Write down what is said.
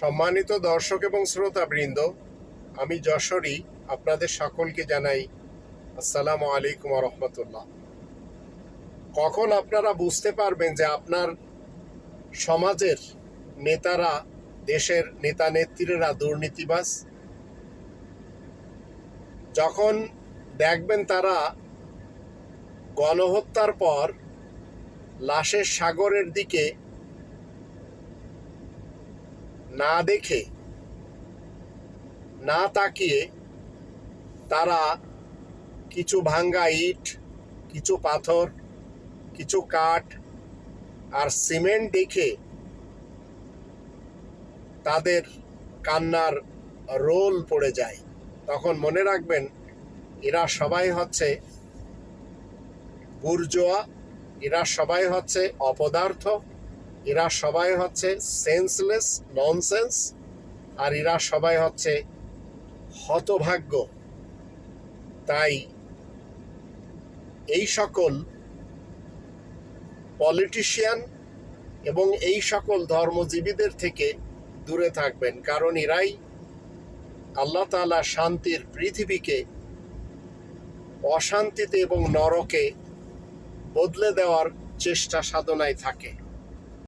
সম্মানিত দর্শক এবং শ্রোতাবৃন্দ, আমি যশোরী, আপনাদের সকলকে জানাই আসসালামু আলাইকুম রহমতুল্লাহ। কখন আপনারা বুঝতে পারবেন যে আপনার সমাজের নেতারা, দেশের নেতা নেত্রীরা দুর্নীতিবাজ? যখন দেখবেন তারা গণহত্যার পর লাশের সাগরের দিকে না দেখে, না তাকিয়ে তারা কিছু ভাঙ্গা ইট, কিছু পাথর, কিছু কাঠ আর সিমেন্ট দেখে তাদের কান্নার রোল পড়ে যায়। তখন মনে রাখবেন, এরা সবাই হচ্ছে বুর্জোয়া, এরা সবাই হচ্ছে অপদার্থ। এরা সবাই হচ্ছে সেন্সলেস ননসেন্স আর এরা সবাই হচ্ছে হতভাগ্য। তাই এই সকল পলিটিশিয়ান এবং এই সকল ধর্মজীবীদের থেকে দূরে থাকবেন, কারণ এরাই আল্লাহ তাআলা শান্তির পৃথিবীকে অশান্তিতে এবং নরকে বদলে দেওয়ার চেষ্টা সাধনায় থাকে।